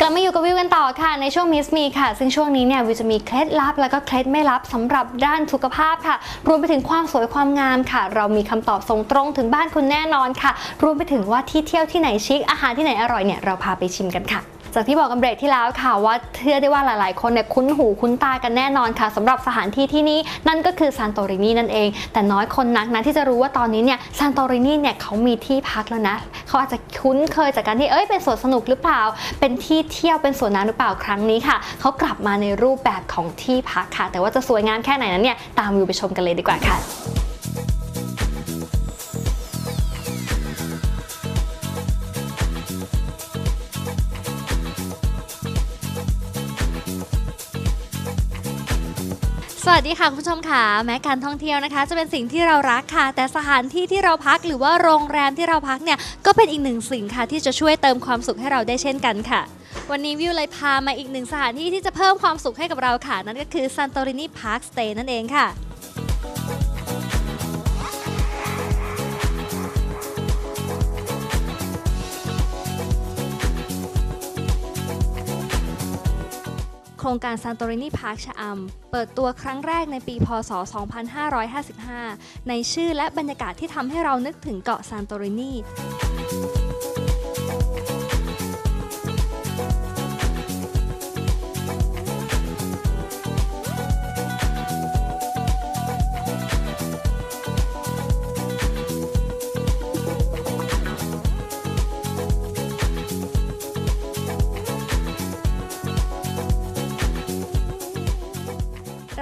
กลับมาอยู่กับวิวกันต่อค่ะ ในช่วงมิสมีค่ะ ซึ่งช่วงนี้เนี่ยวิวจะมีเคล็ดลับแล้วก็เคล็ดไม่ลับสำหรับด้านสุขภาพค่ะ รวมไปถึงความสวยความงามค่ะ เรามีคำตอบส่งตรงถึงบ้านคุณแน่นอนค่ะ รวมไปถึงว่าที่เที่ยวที่ไหนชิคอาหารที่ไหนอร่อยเนี่ยเราพาไปชิมกันค่ะ จากที่บอกกันเบรกที่แล้วค่ะว่าเชื่อได้ว่าหลาย ๆ คนเนี่ยคุ้นหูคุ้นตากันแน่นอนค่ะสำหรับสถานที่ที่นี่นั่นก็คือซานโตรินีนั่นเอง แต่น้อยคนนักนะที่จะรู้ว่าตอนนี้เนี่ยซานโตรินีเนี่ยเขามีที่พักแล้วนะเขาอาจจะคุ้นเคยจากการที่เอ้ยเป็นสวนสนุกหรือเปล่า เป็นที่เที่ยวเป็นสวนน้ำหรือเปล่าครั้งนี้ค่ะเขากลับมาในรูปแบบของที่พักค่ะ แต่ว่าจะสวยงามแค่ไหนนั้นเนี่ยตามวิวไปชมกันเลยดีกว่าค่ะ สวัสดีค่ะคุณผู้ชมค่ะแม้การท่องเที่ยวนะคะ จะเป็นสิ่งที่เรารักค่ะ แต่สถานที่ที่เราพักหรือว่าโรงแรมที่เราพักเนี่ยก็เป็นอีกหนึ่งสิ่งค่ะ ที่จะช่วยเติมความสุขให้เราได้เช่นกันค่ะ วันนี้วิวเลยพามาอีกหนึ่งสถานที่ที่จะเพิ่มความสุขให้กับเราค่ะ นั่นก็คือซันโตรินีพาร์คสเตย์นั่นเองค่ะ ครงการซันโตรินีพาร์คชะอำเปิดตัวครั้งแรกในปีพศ 2555 ในชื่อและบรรยากาศที่ทำให้เรานึกถึงเกาะซานโตรินี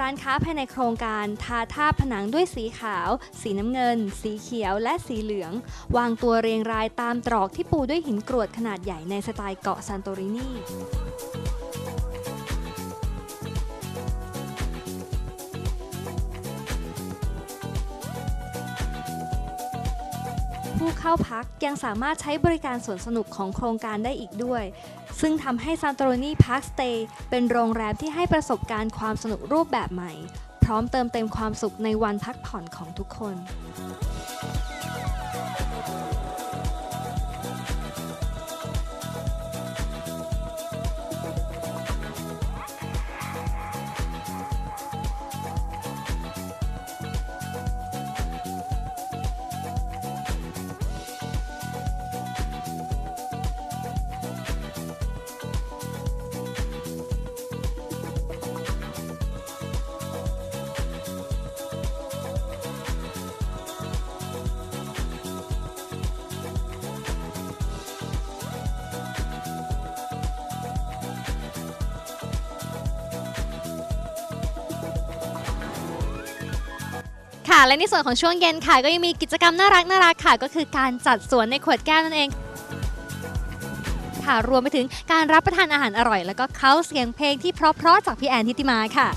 ร้านค้าภายในโครงการทาท่าผนังด้วยสีขาว สีน้ำเงิน สีเขียวและสีเหลือง วางตัวเรียงรายตามตรอกที่ปูด้วยหินกรวดขนาดใหญ่ในสไตล์เกาะซานโตรินีผู้เข้าพักยังสามารถใช้บริการสวนสนุกของโครงการได้อีกด้วย ซึ่งทำให้ซานโตโรนีพาร์คสเตย์เป็นโรงแรมที่ให้ประสบการณ์ความสนุกรูปแบบใหม่ พร้อมเติมเต็มความสุขในวันพักผ่อนของทุกคน ค่ะ และในส่วนของช่วงเย็นค่ะ ก็ยังมีกิจกรรมน่ารักน่ารักค่ะ ก็คือการจัดสวนในขวดแก้วนั่นเองค่ะรวมไปถึงการรับประทานอาหารอร่อย แล้วก็เข้าเสียงเพลงที่เพราะๆจากพี่แอนทิติมาค่ะ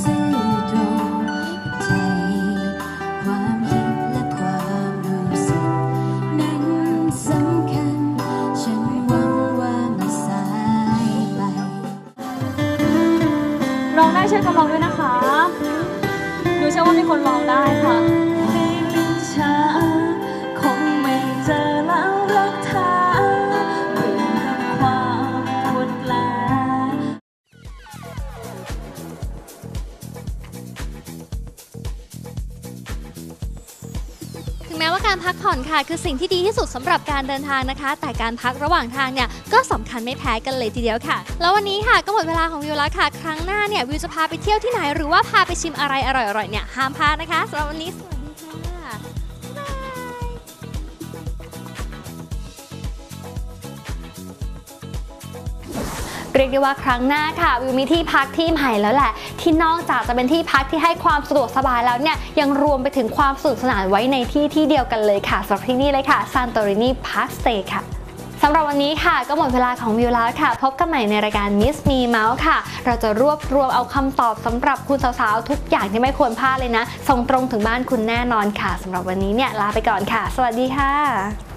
ซื่อตรงใจความคิดและความรู้สึกนั้นสำคัญ ฉันหวังว่าไม่สายไป ร้องได้ช่วยกันร้องด้วยนะคะ หนูเชื่อว่ามีคนร้องได้ค่ะ ว่าการพักผ่อนค่ะ คือสิ่งที่ดีที่สุดสำหรับการเดินทางนะคะ แต่การพักระหว่างทางเนี่ยก็สำคัญไม่แพ้กันเลยทีเดียวค่ะ แล้ววันนี้ค่ะก็หมดเวลาของวิวแล้วค่ะ ครั้งหน้าเนี่ยวิวจะพาไปเที่ยวที่ไหนหรือว่าพาไปชิมอะไรอร่อยๆเนี่ยห้ามพลาดนะคะสำหรับวันนี้ เรียกได้ว่าครั้งหน้าค่ะ วิวมีที่พักที่ใหม่แล้วแหละ ที่นอกจากจะเป็นที่พักที่ให้ความสะดวกสบายแล้วเนี่ยยังรวมไปถึงความสนุกสนานไว้ในที่ที่เดียวกันเลยค่ะสำหรับที่นี่เลยค่ะ Santorini Park Stay ค่ะสำหรับวันนี้ค่ะก็หมดเวลาของวิวแล้วค่ะ พบกันใหม่ในรายการ Miss Me Mouse ค่ะ เราจะรวบรวมเอาคำตอบสำหรับคุณสาวๆ ทุกอย่างที่ไม่ควรพลาดเลยนะ ส่งตรงถึงบ้านคุณแน่นอนค่ะสำหรับวันนี้เนี่ยลาไปก่อนค่ะ สวัสดีค่ะ